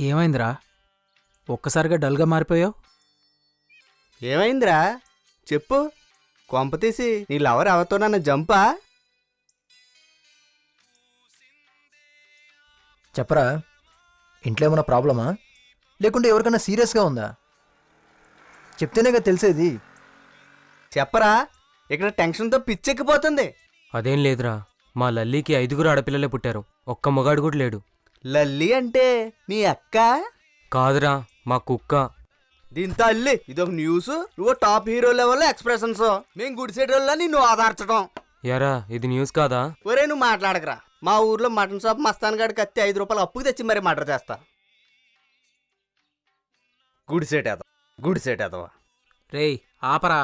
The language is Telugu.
ఏమైందిరా? ఒక్కసారిగా డల్గా మారిపోయావు? ఏమైందిరా? చెప్పు. కొంప తీసి నీ లవర్ ఎవరితో నన్ను జంపా? చెప్పరా ఇంట్లో ఏమైనా ప్రాబ్లమా? లేకుంటే ఎవరికైనా సీరియస్గా ఉందా? చెప్తేనేగా తెలిసేది. చెప్పరా ఇక్కడ టెన్షన్తో పిచ్చెక్కిపోతుంది. అదేం లేదురా మా లల్లీకి ఐదుగురు ఆడపిల్లలే పుట్టారు ఒక్క మొగాడు కూడా లేడు. లల్లి అంటే మీ అక్క? కాదురా మా కుక్క. దీంతో అల్లి ఇదొక న్యూస్ నువ్వు టాప్ హీరో లెవెల్ ఎక్స్ప్రెషన్స్ మేము గుడిసేటోళ్ళ నిన్ను ఆధార్చడం యారా ఇది న్యూస్ కాదా? ఒరే నువ్వు మాట్లాడకరా. మా ఊర్లో మటన్ షాప్ మస్తాన్ గాడికి కత్తి ఐదు రూపాయలు అప్పుకి తెచ్చి మరీ మర్డర్ చేస్తా. గుడిసేటేదో గుడిసేటేదవా రేయ్ ఆపరా.